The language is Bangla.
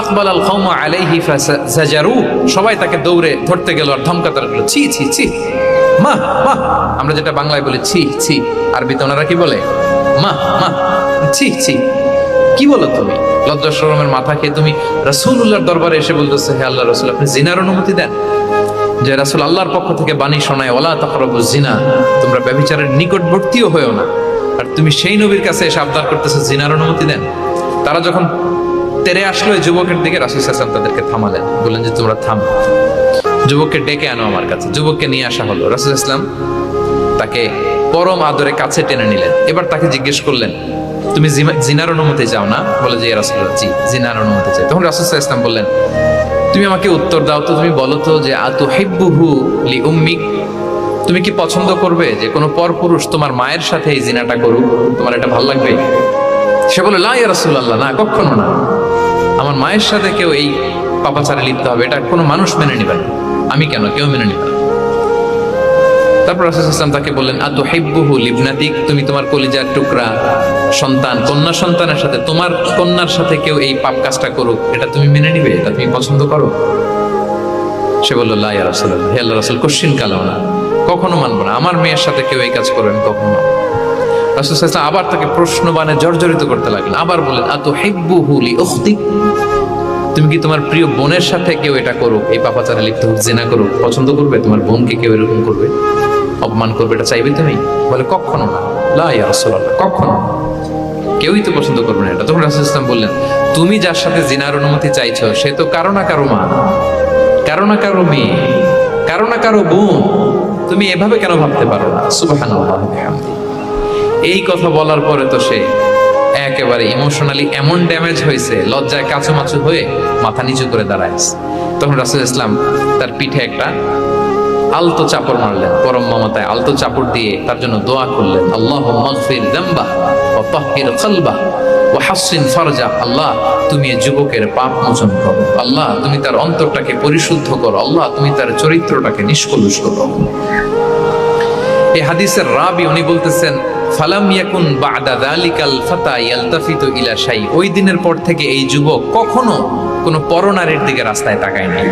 আকবাল আল কৌম আলাইহি ফাজারু সবাই তাকে দৌড়ে ধরতে গেল আর ধমকাতে লাগল ছি ছি ছি, মা মা। আমরা যেটা বাংলায় বলি, ছি ছি। আরবিতে ওনারা কি বলে? মা মা। ছি ছি। কি বলো তুমি? লজ্জা শরমের মাথা খেয়ে তুমি রাসূলুল্লাহর দরবারে এসে বলতেছে, হে আল্লাহ রাসূল, আপনি জিনার অনুমতি দেন? যে রাসূল আল্লাহর পক্ষ থেকে বাণী শোনায় ওলা তাকরাবু জিনা তোমরা ব্যভিচারের নিকটবর্তীও হয়েও না। আর তুমি সেই নবীর কাছে এসে আবদার করতেছো, জিনার অনুমতি দেন। তারা যখন তেরে আসলো যুবকের দিকে রাসূল সাল্লাল্লাহু তাদেরকে থামালেন। বললেন যে, তোমরা থামো। যুবককে ডেকে আনো আমার কাছে। যুবককে নিয়ে আসা হলো। রাসূল ইসলাম তাকে পরম আদরে কাছে টেনে নিলেন। এবার তাকে জিজ্ঞেস করলেন, তুমি জিনার অনুমতি চাও না? বলে যে রাসূলুল্লাহ, জি, জিনার অনুমতি চাই। তখন রাসূল ইসলাম বললেন, তুমি আমাকে উত্তর দাও তো। তুমি বলো তো যে আতু হিব্বুহু লি উম্মিক তুমি কি পছন্দ করবে যে, কোনো পরপুরুষ তোমার মায়ের সাথে এই জিনাটা করুক? তোমার এটা ভালো লাগবে? সে বলে লা ইয়া রাসূলুল্লাহ, না, কখনো না। আমার মায়ের সাথে কেউ এই পাপাচারে লিপ্ত হবে, এটা কোনো মানুষ মেনে নেবে আমি কেন? কেউ মেনে নেবে রাসূল তাকে বললেন লিবনাতিক? তুমি তোমার কলিজার টুকরা, সন্তান, কন্যা সন্তানের সাথে, তোমার কন্যার সাথে কেউ এই পাপ কাজটা করুক, এটা তুমি মেনে নিবে? এটা তুমি পছন্দ করো? সে বলল, লা ইয়া রাসূলুল্লাহ। হে আল্লাহ রাসূল না। কখনো মানবো না। আমার মেয়ের সাথে কেউ এই কাজ করবে আমি কখনো না। রাসূল সাল্লাল্লাহু আলাইহি ওয়াসাল্লাম আবার তাকে প্রশ্ন বানে জর্জরিত করতে লাগলেন। আবার বললেন আতু হিব্বুহু লি উখতিক তুমি কি তোমার প্রিয় বোনের সাথে কেউ এটা করুক এই পাপাচারে লিপ্ত হোক জেনা করুক পছন্দ করবে? তোমার বোনকে কেউ এরকম করবে? অপমান করবে? এটা চাইবে তুমি? বলে, কখনো না। লা ইয়া কখনো। কেউই তো পছন্দ করবে না এটা। তখন রাসূল ইসলাম বললেন, তুমি যার সাথে জিনার অনুমতি চাইছো, সে তো কারও না কারও মা। কারও না কারও মেয়ে। কারও না কারও বোন। তুমি এভাবে কেন ভাবতে পারো না? বিহামদিহি। এই কথা বলার পরে তো সে একেবারে ইমোশনালি এমন ড্যামেজ হয়েছে, লজ্জায় কাচুমাচু হয়ে মাথা নিচু করে দাঁড়ায় তখন রাসুল ইসলাম তার পিঠে একটা আলতো চাপড় মারলেন, পরম মমতায় আলতো চাপড় দিয়ে তার জন্য দোয়া করলেন আল্লাহ ফরজা, আল্লাহ তুমি যুবকের পাপ মোচন করো, আল্লাহ তুমি তার অন্তরটাকে পরিশুদ্ধ করো, আল্লাহ তুমি তার চরিত্রটাকে নিষ্কলুষ করো। এই হাদিসের রাবি উনি বলতেছেন ফালাম ইয়াকুন বাদা দালিকাল ফাতা ইয়ালতাফিতু ইলা শাই। ওই দিনের পর থেকে এই যুবক কখনো কোনো পরনারীর দিকে রাস্তায় তাকায় নাই